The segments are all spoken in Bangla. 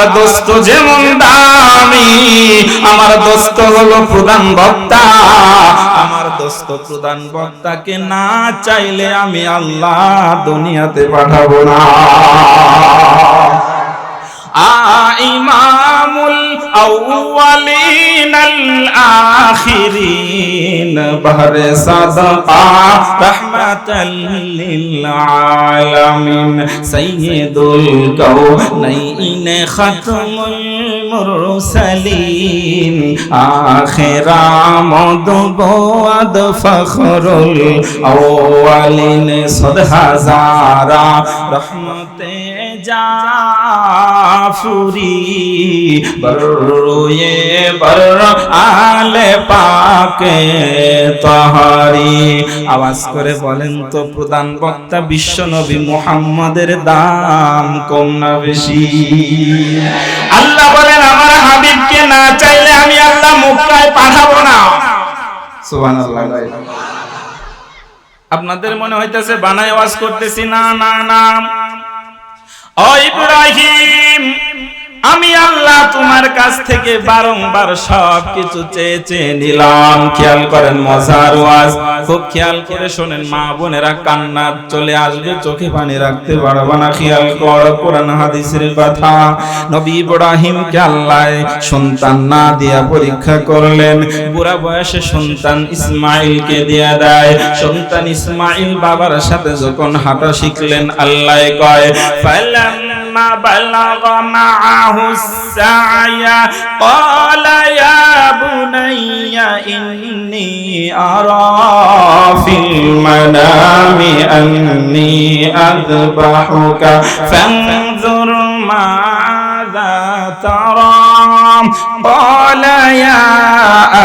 আমার দোস্ত যেমন দামি, আমার দোস্ত হলো প্রধান বক্তা। আমার দোস্ত প্রধান বক্তাকে না চাইলে আমি আল্লাহ দুনিয়াতে পাঠাবো না। ইমামুল আউয়ালিন আল আখিরিন, বাহরে সাদাকা রাহমাতাল লিল আলামিন, সাইয়্যিদুল কাউনাইন খাতমুল মুরসালিন, আখিরা মদবুয়াদ ফখরুল আউয়ালিন সদ হাজারা রহমতে জাফুরি বরুয়ে বর আলে পাকে তাহারি। আওয়াজ করে বলেন তো প্রধান বক্তা বিশ্ব নবী মুহাম্মাদের দাম কম না বেশি? আল্লাহ বলেন, আমার হাবিবকে না চাইলে আমি আল্লাহ মক্কায় পাঠাবো না। সুবহানাল্লাহ। আপনাদের মনে হইতেছে, বানায় ওয়াজ করতেছি, না না না। ইব্রাহিম। আমি আল্লাহ তোমার কাছ থেকে বারংবার সব কিছু চেয়ে চেয়ে নিলাম। খেয়াল করেন মজার ওয়াজ। খুব খেয়াল করে শোনেন, মা বোনেরা কান্না চলে আসবে, চোখে পানি রাখতে পারব না। খেয়াল কর, কোরআন, হাদিসের কথা। নবী ইব্রাহিমকে আল্লাহ সন্তান না দিয়া পরীক্ষা করলেন। বুড়া বয়সে সন্তান ইসমাইলকে দিয়া দেয়। সন্তান ইসমাইল বাবার সাথে যখন হাঁটা শিখলেন, আল্লাহ কয় فلما بلغ معه السعي قال يا بني إني أرى في المنام أني أذبحك فانظر ماذا ترى. قال يا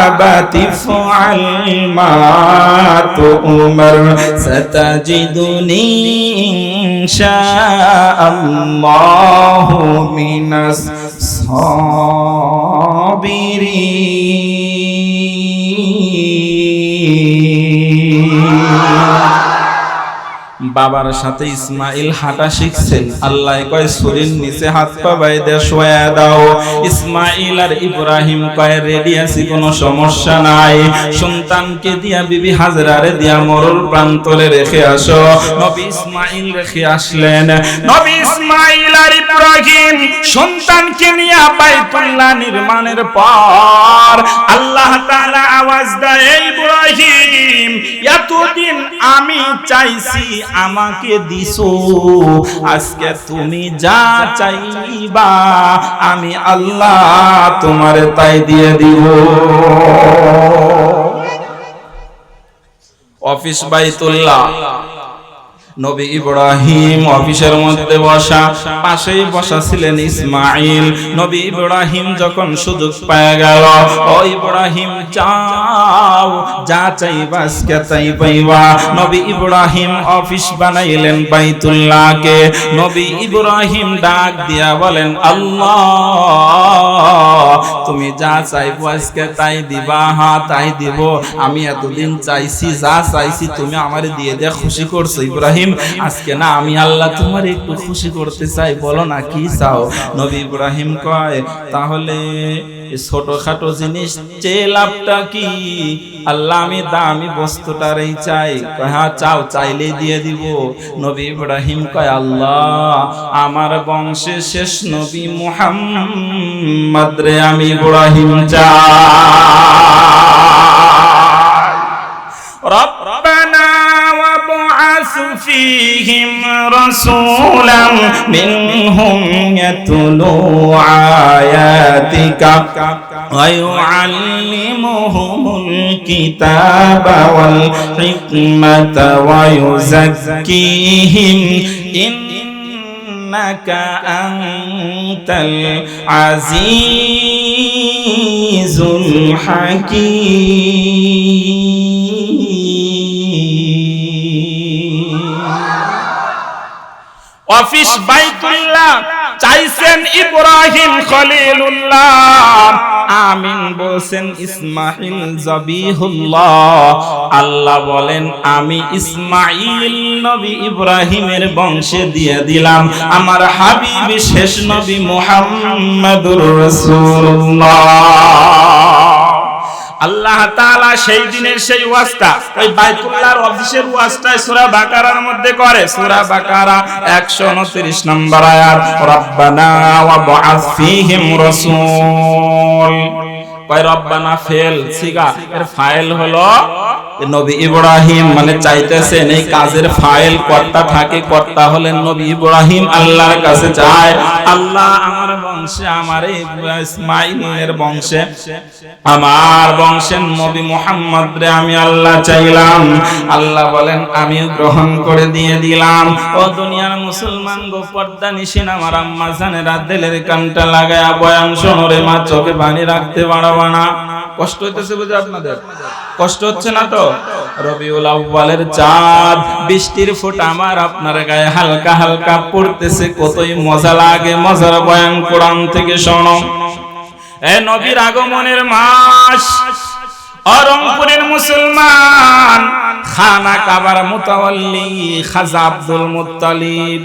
أبت افعل ما تؤمر. ستجدني إن شاء الله من الصابرين. বাবার সাথে ইসমাইল হাঁটা শিখছেন। আল্লাহ কয় শরীর নিচে হাত পা বাইদে শোয়া দাও। ইসমাইল আর ইব্রাহিম কয়, রেডি আছি, কোনো সমস্যা নাই। সন্তানকে দিয়া বিবি হাজরারে দিয়া মরুর প্রান্তরে রেখে আসো। নবী ইসমাইল রেখে আসলেন। নবী ইসমাইল আর ইব্রাহিম সন্তানকে নিয়ে বাইতুল্লাহ নির্মাণের পর আল্লাহ তাআলা আওয়াজ দেয়, "এই ইব্রাহিম, এতদিন আমি চাইছি আমাকে দিছো। আজকে তুমি যা চাইবা আমি আল্লাহ তোমারে তাই দিয়ে দিব। অফিস বাইতুল্লাহ। নবী ইব্রাহিম অফিসের মধ্যে বসা, পাশেই বসা ছিলেন ইসমাইল নবী ইব্রাহিম যখন সুযোগ পায় গেল, ও ইব্রাহিম চাও যা চাইবা আজকে তাই পাইবা। নবী ইব্রাহিম অফিস বানাইলেন বাইতুল্লাহকে। নবী ইব্রাহিম ডাক দিয়া বলেন, আল্লাহ তুমি যা চাইব আজকে তাই দিবা, হা, তাই দিব। আমি এতদিন চাইছি, যা চাইছি তুমি আমার দিয়ে দে, খুশি করছ ইব্রাহিম। আজকে না আমি আল্লাহ তোমার একটু খুশি করতে চাই, বলো না কি চাও? নবী ইব্রাহিম কয়, তাহলে ছোটখাটো জিনিস চেয়ে লাভটা কি? আল্লাহ আমি দামি বস্তুটারই চাই। হ্যাঁ চাও, চাইলেই দিয়ে দিব। নবী ইব্রাহিম কয়, আল্লাহ, আমার বংশে শেষ নবী মুহাম্মদ রে আমি ইব্রাহিম চাই। রব وابعث فيهم رسولا منهم يتلو آياتك ويعلمهم الكتاب والحكمة ويزكيهم. إنك أنت العزيز الحكيم. অফিস বাইতুল্লাহ চাইছেন ইব্রাহিম খলিলুল্লাহ। আমিন বলছেন ইসমাইল জবিহুল্লাহ। আল্লাহ বলেন আমি ইসমাইল নবী ইব্রাহিমের বংশে দিয়ে দিলাম। আমার হাবিব শেষ নবী মুহাম্মাদুর রাসূলুল্লাহ। আল্লাহ তাআলা সেই দিনের সেই ওয়াজটা, ওই বাইতুল্লাহর অফিসের ওয়াজটাই সূরা বাকারার মধ্যে করে। সূরা বাকারা 129 নম্বর আয়াত, রব্বানা ওয়া বা'আস ফীহিম রাসূল। মানে আল্লাহ আমি আল্লাহ চাইলাম, আল্লাহ বলেন, আমি গ্রহণ করে দিয়ে দিলাম। ও দুনিয়ার মুসলমান গো, পর্দা নিশিন আমার আম্মা দিলের কানটা লাগায়া বয়ান শোনরে মা, চোখে রাখতে পারব না কষ্ট হইতেছে বুঝে আপনাদের? কষ্ট হচ্ছে না তো? রবিউল চাঁদ, বৃষ্টির আমার আপনার গায়ে হালকা হালকা পড়তেছে, কতই মজা লাগে, মজার বয়ান কোরআন থেকে শোনো। এ নবীর আগমনের মাস, অরংপুরের মুসলমান, খানা কাবার মুতাওয়াল্লি, খাজা আব্দুল মুত্তালিব।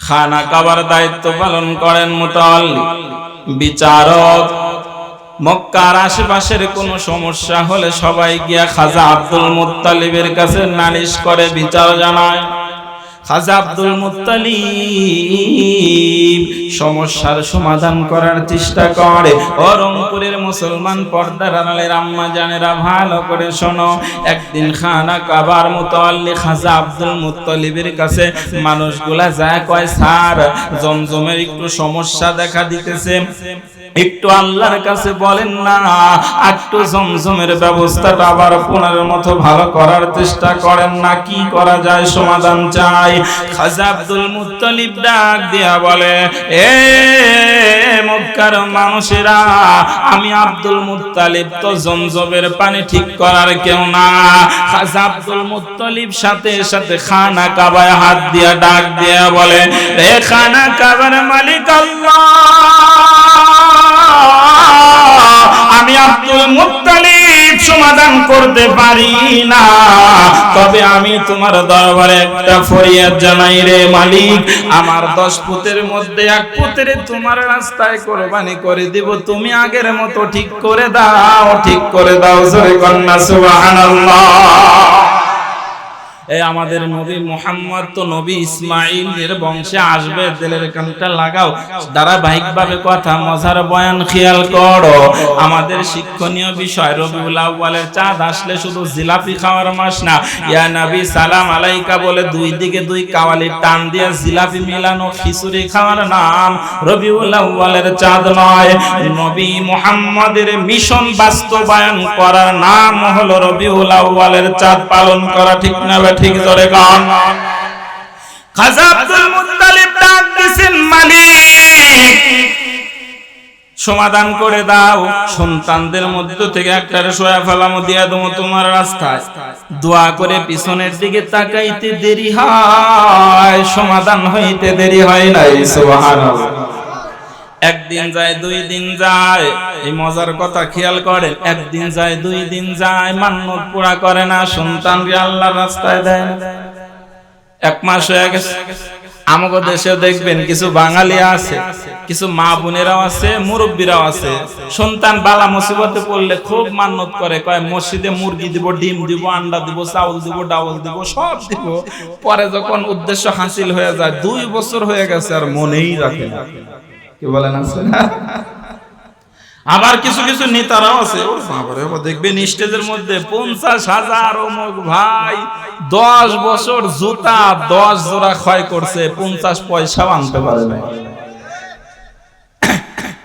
খানা কাবার দায়িত্ব পালন করেন মুতাওয়াল্লি। বিচারক মক্কার আশেপাশের কোনো সমস্যা হলে সবাই গিয়া খাজা আব্দুল মুত্তালিবের কাছে নালিশ করে বিচার জানায়। খাজা আব্দুল মুত্তালিব সমস্যার সমাধান করার চেষ্টা করে। ও রংপুরের মুসলমান পর্দার আড়ালের আম্মা জানেরা ভালো করে শোনো। একদিন খানা কাবার মুতাল্লি খাজা আব্দুল মুত্তালিবের কাছে মানুষগুলা যায় কয়, স্যার, জমজমের একটু সমস্যা দেখা দিতেছে। একটু আল্লাহর কাছে বলেন না, একটু জমজমের ব্যবস্থাটা আবার পুনরের মতো ভালো করার চেষ্টা করেন না, কি করা যায়, সমাধান চাই। খাজা আব্দুল মুত্তালিব ডাক দিয়া বলে, এ মক্কার মানুষেরা, আমি আব্দুল মুত্তালিব তো জমজমের পানি ঠিক করার কেউ না। খাজা আব্দুল মুত্তালিব সাথে সাথে খানা কাবায় হাত দিয়া ডাক দিয়া বলে, এ খানা কাবার মালিক আল্লাহ! আমি আব্দুল মুত্তালিব সমাধান করতে পারি না। তবে আমি তোমার দরবারে একটা ফরিয়াদ জানাই রে মালিক। আমার দশ পুতের মধ্যে এক পুতের তোমার রাস্তায় কোরবানি করে দিব। তুমি আগের মতো ঠিক করে দাও, ঠিক করে দাও, জোরে কন্যা, সুবহানাল্লাহ। আমাদের নবী মোহাম্মদ তো নবী ইসমাইল এর বংশে আসবে, দিলের কানটা লাগাও। ধারাবাহিক ভাবে কথা, মজার বয়ান খেয়াল করো। আমাদের শিক্ষণীয় বিষয়, রবিউল আউ্বালের চাঁদ আসলে শুধু জিলাপি খাওয়ার মাস না। ইয়া নবী, সালাম আলাইকা বলে দুই দিকে দুই কাওয়ালি টান দিয়ে জিলাপি মিলানো খিচুড়ি খাওয়ার নাম। রবিউল আউ্বালের চাঁদ নয়, নবী মোহাম্মদের মিশন বাস্তবায়ন করার নাম হলো রবিউল আউ্বালের চাঁদ পালন করা, ঠিক না ঠিক জোরে গান। খাজা আব্দুল মুত্তালিব ডাক দিছেন মালিক। সমাধান করে দাও। সন্তানদের মধ্য থেকে একটা সোয়া ফেলামো, দিয়া দেবো তোমার রাস্তায়। দোয়া করে পিছনের দিকে তাকাইতে দেরি হয়। সমাধান হইতে দেরি হয় নাই, সুবহানাল্লাহ। একদিন যায়, দুই দিন যায়। এই মজার কথা খেয়াল করেন, একদিন যায়, দুই দিন যায়। মান্যত পুরা করে না, সন্তানকে আল্লাহর রাস্তায় দেয় এক মাস হয়ে গেছে। আমাকে দেশেও দেখবেন কিছু বাঙালি আছে, কিছু মা বোনেরাও আছে, মুরব্বীরাও আছে। সন্তান বালা মুসিবতে পড়লে খুব মান্যত করে, কয়, মসজিদে মুরগি দিব, ডিম দিব, আন্ডা দিব, চাউল দিব, ডাউল দিব, সব দিব। পরে যখন উদ্দেশ্য হাসিল হয়ে যায়, দুই বছর হয়ে গেছে আর মনেই রাখে না। কি বলেন আছে না আবার কিছু কিছু নেতারাও আছে। দেখবেন স্টেজের মধ্যে পঞ্চাশ হাজার অমুক ভাই, দশ বছর জুতা, দশ জোড়া ক্ষয় করছে, পঞ্চাশ পয়সাও আনতে পারে না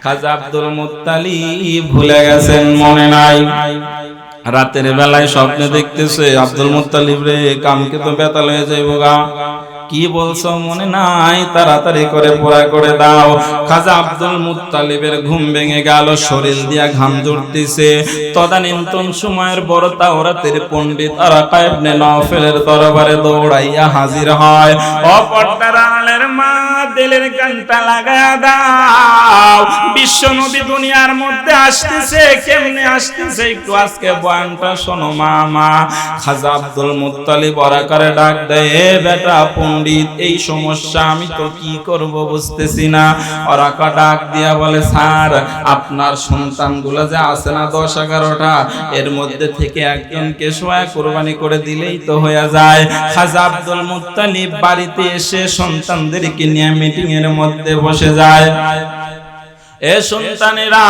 খাজা আব্দুল মুত্তালি ভুলে গেছেন, মনে নাই। রাতের বেলায় স্বপ্নে দেখতেছে, আব্দুল মুত্তালিব রে কামকে তো বেতাল হয়ে যাইব গা। কি বলছো মনে নাই? তাড়াতাড়ি করে পুরা করে দাও। খাজা আব্দুল মুত্তালিবের ঘুম ভেঙে গেল, শরীর দিয়া ঘাম জড়তেছে। তদানীন্তন সময়ের বড় তাওরাতের পণ্ডিত আরাকা ইবনে নওফেলের দরবারে দৌড়াইয়া হাজির হয়। ও পর্দার আলের মা, দিলের কানটা লাগায়া দাও। বিশ্ব নবী দুনিয়ার মধ্যে আসতেছে, কেমনে আসতেছে একটু আজকে বয়ানটা শোনো মা মা খাজা আব্দুল মুত্তালিব অরাকারে ডাক দেয় বেটা পণ্ডিত, এই সমস্যা আমি তো কি করব বুঝতেছি না। অরাকা ডাক দিয়া বলে, স্যার, আপনার সন্তানগুলো যে আছে না দশ এগারোটা, এর মধ্যে থেকে একজনকে সোয়া কোরবানি করে দিলেই তো হয়ে যায়। খাজা আব্দুল মুত্তালিব বাড়িতে এসে সন্তানদেরকে নিয়ে মিটিং এর মধ্যে বসে যায়। এ সন্তানেরা,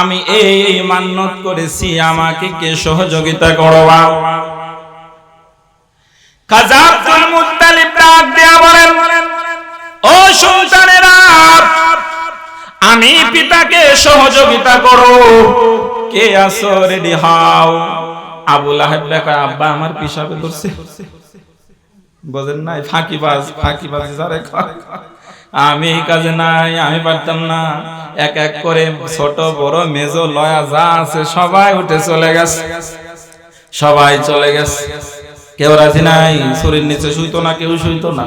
আমি এই এই মান্যত করেছি, আমাকে কে সহযোগিতা করবা? খাজা মুত্তালিব ডাক দিয়া বলেন, ও সন্তানেরা আমি পিতাকে সহযোগিতা করো। কে আসো রেডি হাও। আবুল আহেব দেখা আব্বা, আমার পিসাবে ধরছে। বোঝেন নাই? ফাঁকিবাজ ফাঁকিবাজ যারে কয়। আমি কাজে নাই, আমি পারতাম না। এক এক করে ছোট, বড়, মেজো, লয়া, যা আছে, সবাই উঠে চলে গেছে। সবাই চলে গেছে। কেউ রাজি নাই শরীর নিচে শুইতো না কেউ শুইতো না।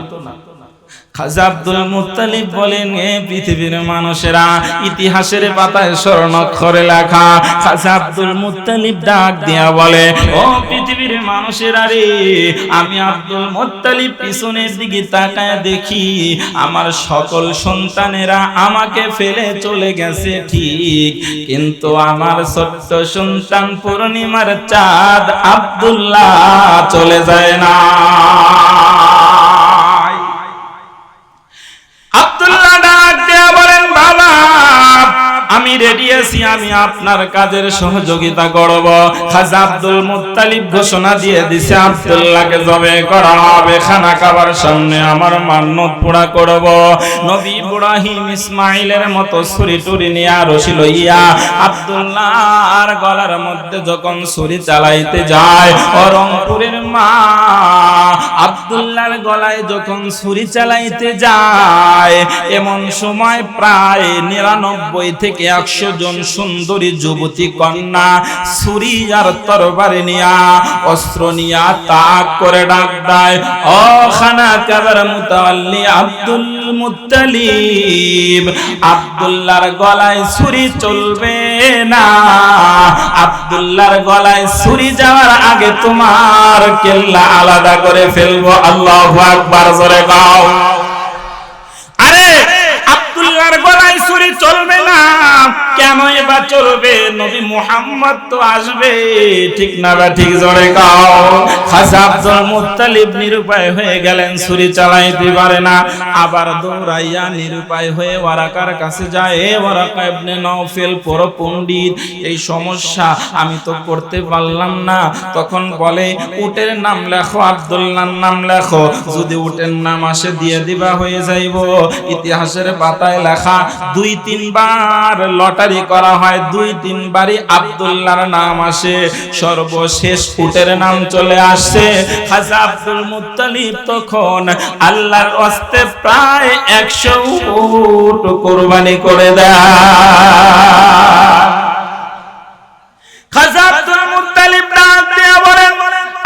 বলেন, এ পৃথিবীর মানুষেরা ইতিহাসের পাতায় লেখা। ডাক দিয়া বলে, ও পৃথিবীর মানুষেরা রে, আমি আব্দুল দেখি, আমার সকল সন্তানেরা আমাকে ফেলে চলে গেছে ঠিক। কিন্তু আমার ছোট্ট সন্তান পূর্ণিমার চাঁদ আব্দুল্লাহ চলে যায় না। আব্দুল্লাহ রেডি আমি আপনার কাজের সহযোগিতা করব। খাজা আব্দুল মুত্তালিব ঘোষণা দিয়ে দিছে, আব্দুল্লাহকে জবে করা হবে, খানা খাবার সামনে আমার মান্যত পুরা করব। নবী ইব্রাহিম ইসমাইলের মতো ছুরি টুরি নিয়ে রশি লইয়া আব্দুল্লাহর গলার মধ্যে যখন ছুরি চালাইতে যায় ও রংপুরের মা আব্দুল্লাহর গলায় যখন ছুরি চালাইতে যায়, এমন সময় প্রায় নিরানব্বই থেকে একশো জন সুন্দরী যুবতী কন্যা ছুরি আর তরবারি নিয়া অস্ত্র নিয়া তাক করে ডাক দেয়, ও খানা কাবার মুতাল্লি আব্দুল মুত্তালিব, আব্দুল্লাহর গলায় ছুরি চলবে না, আব্দুল্লাহর গলায় ছুরি যাওয়ার আগে তোমার কেল্লা আলাদা করে ফেলব, আল্লাহু আকবার, জোরে গাও আরে আব্দুল্লাহর গলায় ছুরি চলবে না কেন এবার চলবে নবী মুহাম্মদ তো আসবে। ঠিক না বা ঠিক জোরে গাও খাসা আব্দুল মুত্তালিব নিরুপায় হয়ে গেলেন, ছুরি চালাইতে পারে না। আবার দৌড়াইয়া নিরুপায় হয়ে ওয়ারাকার কাছে যায়। এ ওয়ারাকা ইবনে নওফেল পর পণ্ডিত এই সমস্যা আমি তো করতে পারলাম না। তখন বলে, উটের নাম লেখো, আব্দুল্লাহর নাম লেখো। যদি উটের নাম আসে দিয়ে দিবা, হয়ে যাইব। ইতিহাসের পাতায় লেখা, দুই তিনবার লটারি করা হয়। দুই তিনবারই আব্দুল্লাহর নাম আসে। সর্বশেষ নাম চলে খাজা আব্দুল তখন আল্লাহর প্রায় একশো উট কোরবানি করে দেয়।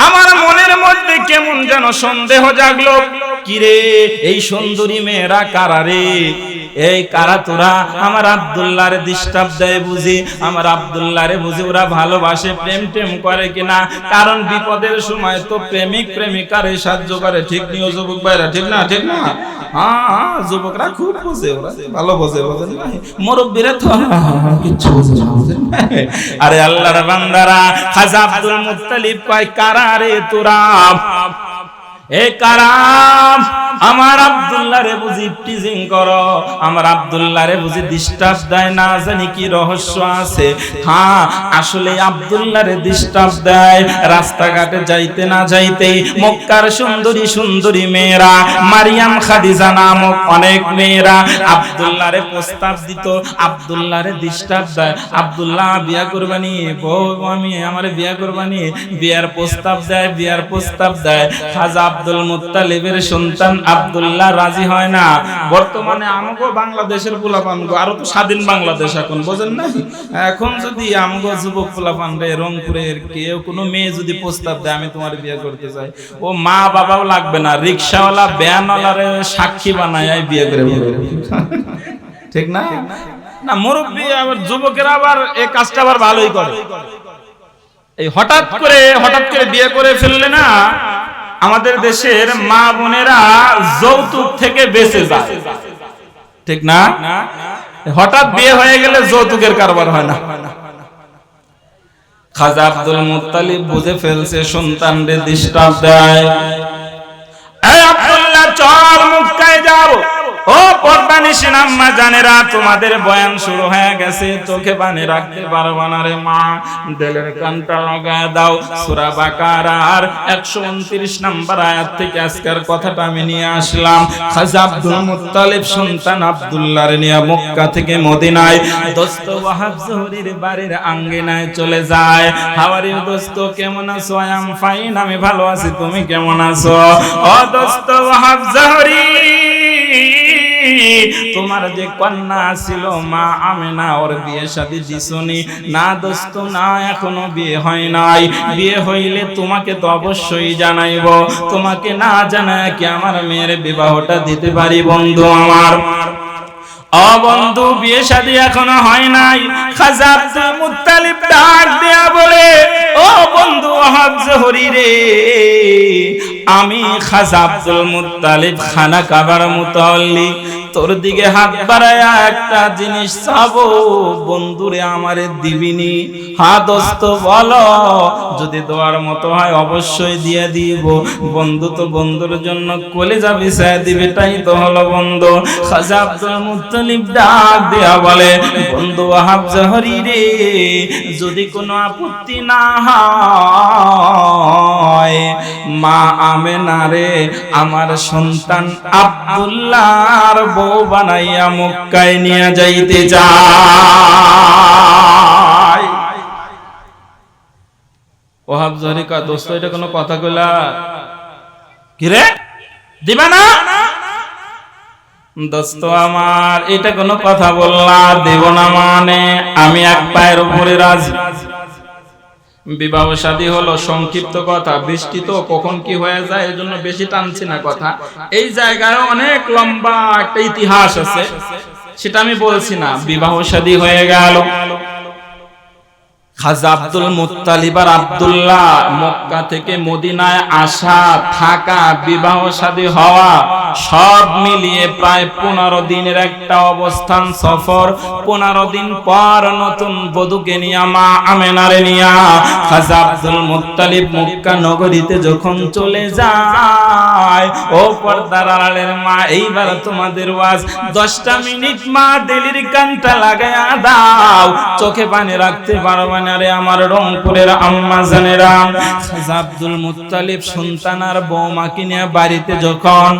আমার মনের কেমন যেন সন্দেহ জাগলো। কিরে, এই সুন্দরী মেয়েরা কারা রে? এই কারা তোরা? আমার আব্দুল্লাহ রে ডিস্টার্ব দেয় বুঝি। আমার আব্দুল্লাহ রে বুঝি ওরা ভালোবাসে প্রেম টেম করে কিনা। কারণ বিপদের সময় তো প্রেমিক প্রেমিকারে সাহায্য করে। ঠিক নিও যুবক ভাইরা ঠিক না ঠিক না? হ্যাঁ হ্যাঁ, যুবকরা খুব বোঝে ওরা ভালো বোঝে বোঝেন না? মুরব্বীরা তো বোঝে না। আরে আল্লাহর বান্দারা খাজা আব্দুল মুত্তালিব কয় কারা রে তোরা? এ আমার আব্দুল্লাহ রে বুঝি টিজিং করো। আমার আব্দুল্লাহ রে বুঝি ডিস্টার্ব দেয় না, জানি কি রহস্য আছে। হ্যাঁ আসলে আব্দুল্লাহরে ডিস্টার্ব দেয়। রাস্তাঘাটে যাইতে না যাইতে মক্কার সুন্দরী সুন্দরী মেয়েরা, মারিয়াম খাদিজা নামক অনেক মেয়েরা আব্দুল্লাহরে প্রস্তাব দিত। আব্দুল্লাহ রে ডিস্টার্ব দেয়। আব্দুল্লাহ, বিয়া করবানি? বউ, আমি আমারে বিয়া করবানি? বিয়ার প্রস্তাব দেয়, বিয়ার প্রস্তাব দেয়। খাজা আব্দুল মুত্তালিবের সন্তান আব্দুল্লাহ রাজি হয় না। বর্তমানে আমগো বাংলাদেশের পোলাপান আরও তো স্বাধীন বাংলাদেশ এখন, বোঝেন না এখন যদি আমগো যুবক পোলাপান রে রংপুরের কেউ কোনো মেয়ে যদি প্রস্তাব দেয়, আমি তোমার বিয়ে করতে চাই। ও মা বাবাও লাগবে না, রিক্সাওয়ালা, ব্যানওয়ালারে সাক্ষী বানায় বিয়ে করে ঠিক না? না, মুরব্বী, আবার যুবকেরা আবার এই কাজটা আবার ভালোই করে। এই হঠাৎ করে হঠাৎ করে বিয়ে করে ফেললে না আমাদের দেশের মা বোনেরা যৌতুক থেকে বেঁচে যায়। ঠিক না? হঠাৎ বিয়ে হয়ে গেলে যৌতুকের কারবার হয় না। খাজা আব্দুল মুত্তালিব বুঝে ফেলছে, সন্তানদের ডিস্টার্ব দেয়। ও পর্দানিসীন আম্মা জানেরা, তোমাদের বয়ান শুরু গেছে, চোখে পানি রাখতে পারব না রে মা। দিলের কানটা লাগায় দাও, সূরা বাকারার 129 নাম্বার আয়াত থেকে মদিনায় দোস্ত বাড়ির আঙ্গিনায় চলে যায়। হাওয়ারি দোস্ত, কেমন আছো? ফাইন আমি ভালো আছি, তুমি কেমন আছো? তোমার যে কন্যা ছিল মা আমেনা, ওর বিয়ে শাদী দিছনি না দোস্ত, না এখনও বিয়ে হয় নাই। বিয়ে হইলে তোমাকে তো অবশ্যই জানাইব। তোমাকে না জানায় কি আমার মেয়ের বিবাহটা দিতে পারি বন্ধু আমার? ও বন্ধু, বিয়ে শাদী এখনও হয় নাই। খাজা আব্দুল মুত্তালিব ডাক দেয়া বলে, ও বন্ধু ওহাব জহরি রে আমি খাজা আব্দুল মুত্তালিব খানা কাবার মুতাল্লি। তোর দিকে হাত বাড়ায়া একটা জিনিস চাবো। বন্ধুরে আমারে দিবিনি। হা দোস্ত, বলো, যদি দেওয়ার মতো হয় অবশ্যই দিয়ে দিব। বন্ধু তো বন্ধুর জন্য কলেজা বিছায় দিবে, তাই তো হলো বন্ধু। খাজা আব্দুল মুত্তালিব ডাক দেয়া বলে, বন্ধু আহাব জহরি রে, যদি কোনো আপত্তি না হয়, মা আমেনা রে, আমার সন্তান আব্দুল্লাহর বউ বানাইয়া মক্কায় নিয়ে যাইতে চায়। ওহাব জহরি কা দোস্ত, এটা কোনো কথা কইলা? কিরে দিবা না? দোস্ত, আমার এটা কোনো কথা বললা, দেব না মানে। আমি এক পায়ের উপরে রাজি। বিবাহ শাদী হলো সংক্ষিপ্ত কথা, বৃষ্টি তো কখন কি হয়ে যায় এই জন্য বেশি টানছি না কথা। এই জায়গায় অনেক লম্বা একটা ইতিহাস আছে, সেটা আমি বলছি না। বিবাহ শাদী হয়ে গেল। নগরীতে যখন চলে যায়, ও পর্দার আড়ালের মা, এইবার তোমাদের ওয়াজ, দশটা মিনিট মা দিলির কানটা লাগায়া দাও, চোখে পানি রাখতে পারবে না আমার রংপুরের আম্মা জানেরা। খাজা আব্দুল মুত্তালিব সন্তান আর বৌমাকে নিয়ে বাড়িতে যখন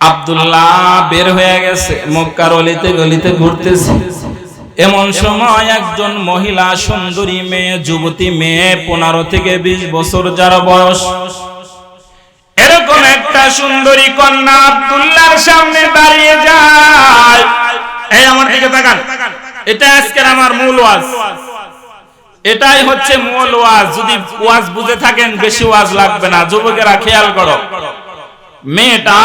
আব্দুল্লাহ বের হয়ে গেছে, মক্কার অলিতে গলিতে ঘুরতেছে। এমন সময় একজন মহিলা সুন্দরী মেয়ে, যুবতী মেয়ে, পনেরো থেকে বিশ বছর যার বয়স। এরকম একটা সুন্দরী কন্যা আব্দুল্লাহর সামনে দাঁড়িয়ে যায়। এই আমার দিকে তাকান। এটা আজকের আমার মূল ওয়াজ। এটাই হচ্ছে মূল ওয়াজ। যদি ওয়াজ বুঝে থাকেন, বেশি ওয়াজ লাগবে না। যুবকেরা খেয়াল করো। মেয়েটা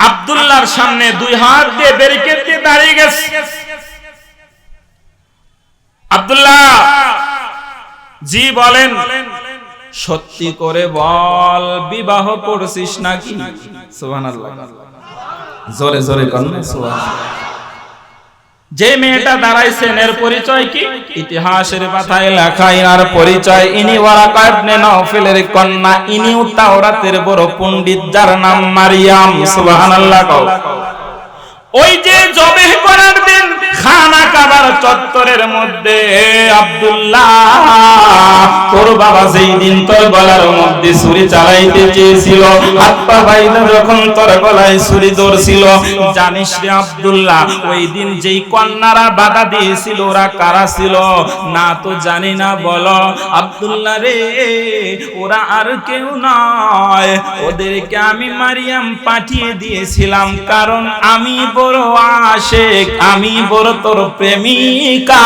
আব্দুল্লাহর সামনে দুই হাত দিয়ে ব্যারিকেড দিয়ে দাঁড়িয়ে গেছে। আব্দুল্লাহ, জি বলেন। সত্যি করে বল, বিবাহ করছিস নাকি? সুবহানাল্লাহ। জোরে জোরে কন্যা সুবহানাল্লাহ। যে মেয়েটা দাঁড়াইছেন এর পরিচয় কি? ইতিহাসের পাতায় লেখা ইনার পরিচয়, ইনি ওয়ারাকা ইবনে নওফেলের কন্যা, ইনিও তাওরাতের বড় পণ্ডিত, যার নাম মারিয়াম, সুবহানাল্লাহ কও। ওই যে জবে করার দিন খানা কাবার চত্বরের মধ্যে, আব্দুল্লাহ, তোর বাবা সেই দিন তোর গলার মধ্যে ছুরি চালাইতে চেয়েছিল, হাত পা বাইদা যখন তোর গলায় ছুরি ধরছিল, জানিস রে আব্দুল্লাহ, ওই দিন যেই কন্যারা বাধা দিয়েছিল, ওরা কারা ছিল? না তো জানি না, বলো। আব্দুল্লাহ রে, ওরা আর কেউ নয়, ওদেরকে আমি মারিয়াম পাঠিয়ে দিয়েছিলাম, কারণ আমি বড় আশেক, আমি বড় তোর প্রেমিকা।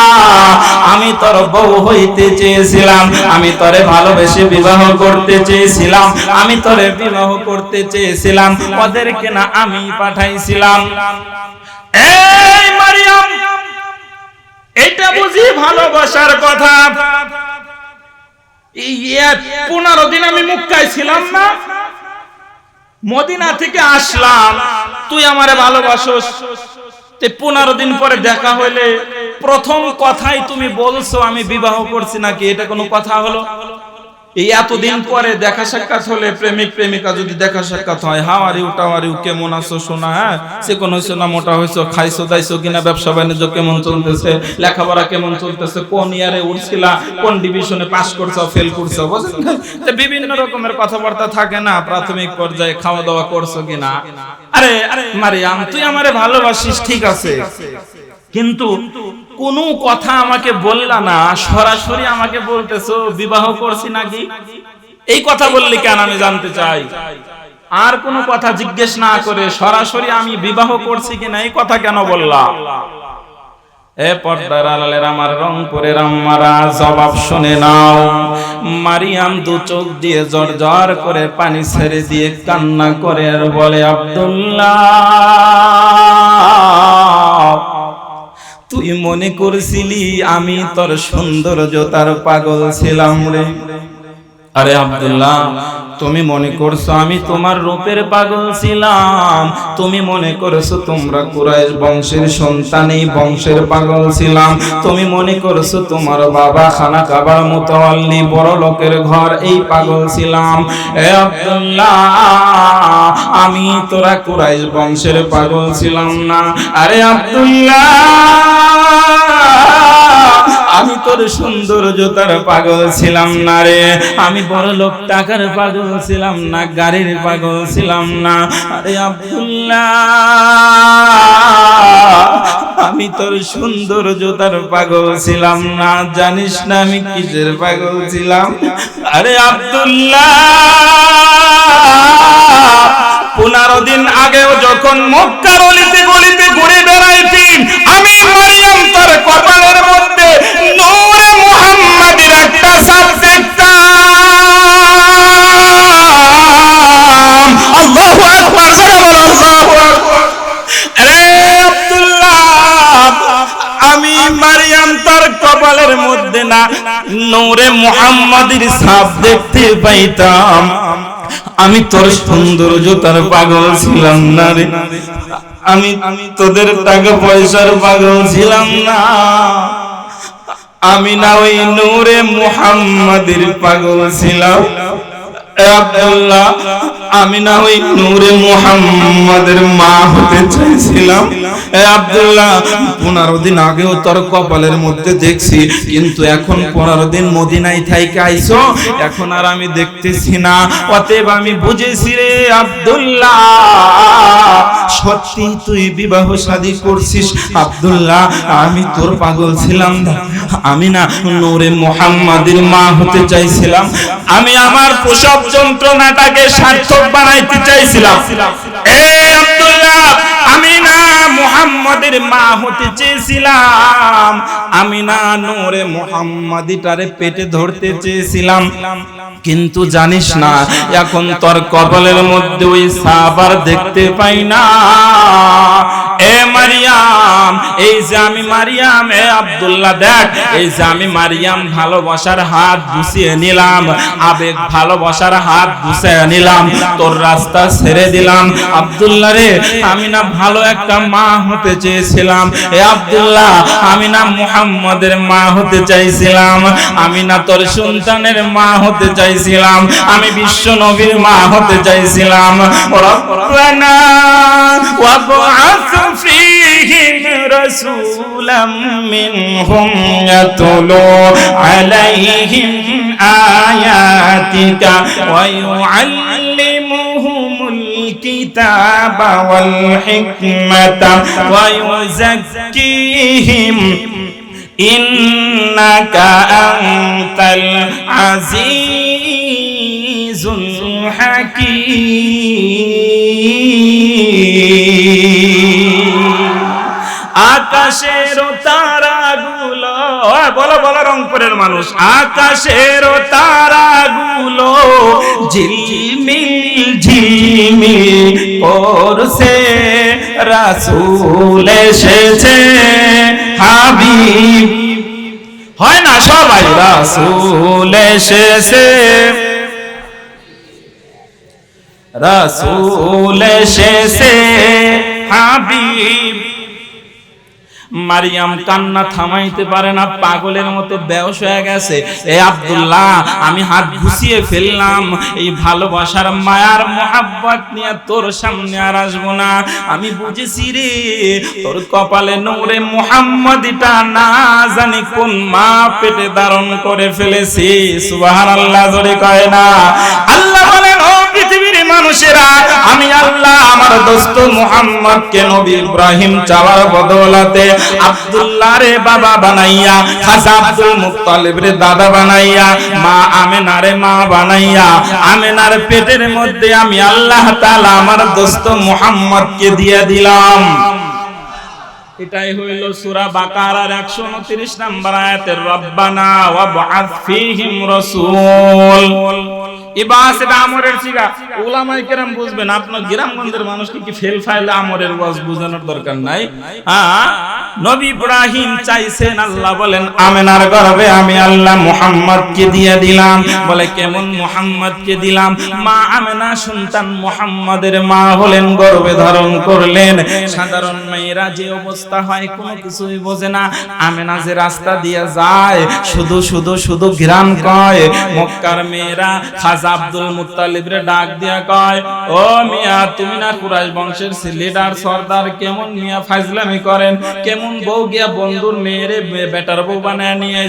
আমি তোর বউ হইতে চেয়েছিলাম, আমি তোরে ভালোবেসে বিবাহ করতে চেয়েছিলাম, আমি তোরে বিবাহ করতে চেয়েছিলাম, ওদেরকে না আমি পাঠাইছিলাম। এই মারিয়াম এটা বুঝি ভালোবাসার কথা? পনেরো দিন আমি মুক্কায় ছিলাম না? মদিনা থেকে আসলাম। তুই আমারে ভালোবাসোস। পনেরো দিন পরে দেখা হইলে প্রথম কথাই তুমি বলছো, আমি বিবাহ করছি নাকি? এটা কোনো কথা হলো? এই এতদিন পরে দেখা সাক্ষাৎ হলে প্রেমিক প্রেমিকা যদি দেখা সাক্ষাৎ হয় হাও আর ইউ টাও আর ইউ কেমন আছো শোনা হ্যাঁ? সে কোন হয়েছে না মোটা হয়েছো খাইছো, দাইছো কিনা, ব্যবসা বাণিজ্য কেমন চলতেছে, লেখাপড়া কেমন চলতেছে, কোন ইয়ারে উঠছিলা, কোন ডিভিশনে পাস করছ ফেল করছ বুঝলেন বিভিন্ন রকমের কথাবার্তা থাকে না, প্রাথমিক পর্যায়ে খাওয়া দাওয়া করছ কিনা? আরে আরে, মারিয়াম, তুই আমারে ভালোবাসিস, ঠিক আছে। কিন্তু কোন কথা আমাকে বললা না, সরাসরি আমাকে বলতেছো, বিবাহ করছি নাকি? এই কথা বললে কেন আমি জানতে চাই? আর কোনো কথা জিজ্ঞেস না করে সরাসরি আমি বিবাহ করছি কিনা এই কথা কেন বললা? এ পর্দার আলালের আমার রংপুরের আম্মারা জবাব শুনে নাও। মারিয়াম দু চোখ দিয়ে জর জর করে পানি ছেড়ে দিয়ে কান্না করে আর বলে, আব্দুল্লাহ। তুই মনে করছিলি আমি তোর সৌন্দর্যতার পাগল ছিলাম রে। আরে আব্দুল্লাহ, তুমি মনে করছ আমি তোমার রূপের পাগল ছিলাম? তুমি মনে করছ তোমরা কুরাইশ বংশের সন্তান, এই বংশের পাগল ছিলাম? তুমি মনে করছ তোমার বাবা খানা কাবার মোতাল্লি বড় লোকের ঘর, এই পাগল ছিলাম? এ আব্দুল্লাহ, আমি তোরা কুরাইশ বংশের পাগল ছিলাম না। আরে আব্দুল্লাহ! তোর সৌন্দর্যতার পাগল ছিলাম না রে। আমি বড় লোক, টাকার পাগল ছিলাম না, গাড়ির পাগল ছিলাম না। আরে আব্দুল্লাহ, আমি তোর পাগল ছিলাম না। জানিস না আমি কিসের পাগল ছিলাম? আরে আব্দুল্লাহ, পনেরো দিন আগেও যখন মক্কার অলিতে গলিতে ঘুরে বেড়াইছি আমি কপালের মধ্যে নূরে মুহাম্মাদের সাপ দেখতে পাইতাম। আমি তোর সৌন্দর্যতার পাগল ছিলাম না রে। আমি তোদের টাকা পয়সার পাগল ছিলাম না। আমি না ওই নূরে মুহাম্মাদের পাগল ছিলাম। আব্দুল্লাহ, আমি না ওই নূরে মুহাম্মাদের মা হতে চাইছিলাম। আব্দুল্লাহ, পনেরো দিন আগেও তোর কপালের মধ্যে দেখছি, কিন্তু এখন পনেরো দিন মদিনায় থাইকে আইছো এখন আর আমি দেখতেছি না। অতএব আমি বুঝেছি রে আব্দুল্লাহ সত্যি তুই বিবাহ শাদী করছিস। আব্দুল্লাহ, আমি তোর পাগল ছিলাম আমি না নূরে মুহাম্মাদের মা হতে চাইছিলাম। আমি আমার প্রসব যন্ত্রণাটাকে সার্থক বানাইতে চাইছিলাম। এ আব্দুল্লাহ না মোহাম্মদের মা হতে চেয়েছিলাম। আমি না নোরে মোহাম্মদিটারে পেটে ধরতে চেয়েছিলাম। কিন্তু জানিস না, এখন তোর কপালের মধ্যে ওই সাবার দেখতে পাই না। এ মারিয়াম, এই যে আমি মারিয়াম, এ আব্দুল্লাহ দেখ, এই যে আমি মারিয়াম ভালোবাসার হাত বুঝিয়ে নিলাম, আবেগ ভালোবাসার হাত বুঝিয়ে নিলাম, তোর রাস্তা ছেড়ে দিলাম। আব্দুল্লাহ রে, আমি না ভালো একটা মা হতে চেয়েছিলাম। এ আব্দুল্লাহ, আমি না মুহাম্মদের মা হতে চাইছিলাম। আমি না তোর সন্তানের মা হতে চাইছিলাম। আমি বিশ্ব নবীর মা হতে চাইছিলাম। রব্বানা وابعث فيهم رسولا منهم يتلو عليهم آياتك ويعلمهم الكتاب والحكمة ويزكيهم ইন্নাকা আনতাল আজিজুল হাকীম। আকাশের তারাগুলো বলো বলো, রংপুরের মানুষ। আকাশের তারাগুলো ঝিলমিল ঝিলমিল পড়ছে রাসূল এসেছে হাবিব। হয় না সবাই রাসুল এসেছে। রাসুল এসেছে হাবিব। মারিয়াম কান্না থামাইতে পারে না, পাগলের মতো বেহস হয়ে গেছে। এ আব্দুল্লাহ, আমি হাত ঘুষিয়ে ফেললাম। এই ভালোবাসার মায়ার মোহাব্বত নিয়ে তোর সামনে আর আসব না। আমি বুঝেছি রে, তোর কপালে নোরে মোহাম্মদিটা না জানি কোন মা পেটে ধারণ করে ফেলেছি। সুবহানাল্লাহ, জোরে কয় না। আল্লাহ বলেন, ও পৃথিবীর মানুষেরা, আমি আল্লাহ আমার দোস্ত মুহাম্মদ কে নবী ইব্রাহিম চাওয়ার বদলাতে আব্দুল্লাহ রে বাবা বানাইয়া, খাজা আব্দুল মুত্তালিব রে দাদা বানাইয়া, মা আমেনা রে মা বানাইয়া, আমেনার পেটের মধ্যে আমি আল্লাহ তাআলা আমার দোস্ত মুহাম্মদ কে দিয়ে দিলাম। এটাই হইল সূরা বাকারার 129 নাম্বার আয়াতের, রব্বানা ওয়া বা'আথ ফীহিম রাসূল। ইবাস এটা আমরের সিগা উলামায়ে কেরাম বুঝবেন, আপনার গ্রামগঞ্জের মানুষকে কি ফেল ফাইলে আমরের ওয়াজ বোঝানোর দরকার নাই? হ্যাঁ নবী ইব্রাহিম চাইছেন, আল্লাহ বলেন, আমেনার আমি আল্লাহ দিয়ে দিলাম। বলে, কেমন দিলাম? মা আমেনা সন্তান মুহাম্মাদের মা হলেন ধারণ করলেন। সাধারণ মেয়েরা যে অবস্থা হয়, কোনো কিছুই বোঝে না। আমেনা যে রাস্তা দিয়ে যায়, শুধু শুধু শুধু ঘিরান কয়। মক্কার মেয়েরা আব্দুল মুত্তালিবরে ডাক দিয়া কয়, ও মিয়া, তুমি না কুরাইশ বংশের লিডার সর্দার, কেমন মিয়া ফাজলামি করেন? কেমন বউ গিয়া বন্ধুর মেয়েরে বেটার বউ বানায় নিয়ে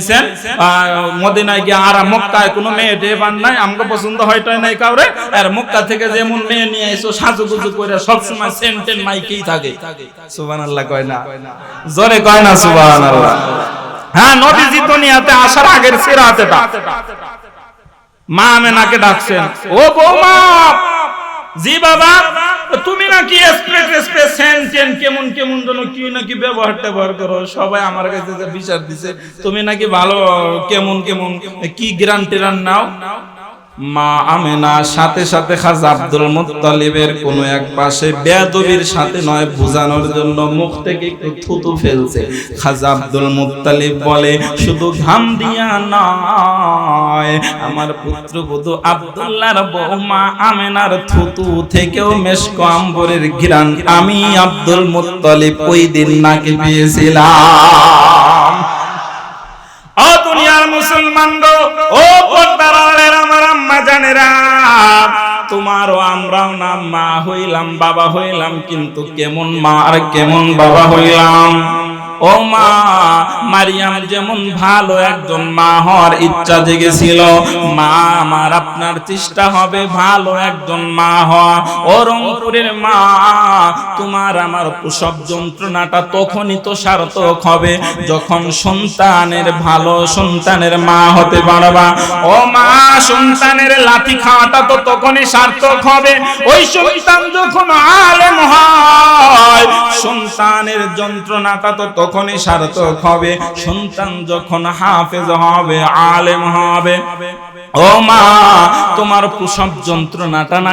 মদিনায় গিয়া আর মক্কায় কোনো মেয়ে টে বান নাই? আমাকে পছন্দ হয়টাই নাই কাউরে? আর মক্কা থেকে যেমন মেয়ে নিয়ে আইছো, সাজুগুজু করে সবসময় সেন্টেন মাইকেই থাকে। সুবহানাল্লাহ কয় না? জোরে কয় না সুবহানাল্লাহ? হ্যাঁ নবীজি দুনিয়াতে আসার আগের সিরাতেটা। মা মেনাকে ডাকছেন, ও বৌমা, জি বাবা, তুমি নাকি স্প্রে স্প্রে কেমন কেমন যেন কি নাকি ব্যবহার ট্যাবহার করো, সবাই আমার কাছে বিচার দিছে, তুমি নাকি ভালো, কেমন কেমন, কি গ্রান টেরান নাও? মা আমেনা, সাথে সাথে খাজা আব্দুল মুত্তালিবের কোন এক পাশে বেয়াদবির সাথে নয়, বুঝানোর জন্য মুখ থেকে একটু থুতু ফেলছে। খাজা আব্দুল মুত্তালিব বলে, শুধু ঘাম দিয়া নয়, আমার পুত্রবধূ আব্দুল্লাহর বৌমা আমেনার থুতু থেকেও মেশক আম্বরের ঘিরান আমি আব্দুল মুত্তালিব ওই দিন নাকি পেয়েছিলাম। ও দুনিয়ার মুসলমান ও পর্দার জানেরা, তোমারও আমরাও না, মা হইলাম, বাবা হইলাম, কিন্তু কেমন মা আর কেমন বাবা হইলাম? ও মা, মারিয়াম যেমন ভালো একজন মা হওয়ার ইচ্ছা জেগেছিল, মা আমার আপনার চেষ্টা হবে ভালো একজন মা হওয়া। মা, তোমার আমার প্রসব যন্ত্রণাটা তখনই তো সার্থক হবে, যখন সন্তানের ভালো সন্তানের মা হতে পারবা। ও মা, সন্তানের লাথি খাওয়াটা তো তখনই সার্থক হবে, ওই সন্তান যখন সন্তানের যন্ত্রণাটা তো তখনই সার্থক হবে, সন্তান যখন হাফেজ হবে, আলেম হবে। ও মা, তোমার প্রসব যন্ত্রণাটা না